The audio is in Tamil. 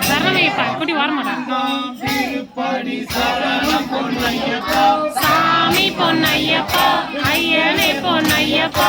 சரணமையப்பா குட்டி வர மாட்டான் சாமி பொன்னையப்பா ஐயனே பொன்னையப்பா.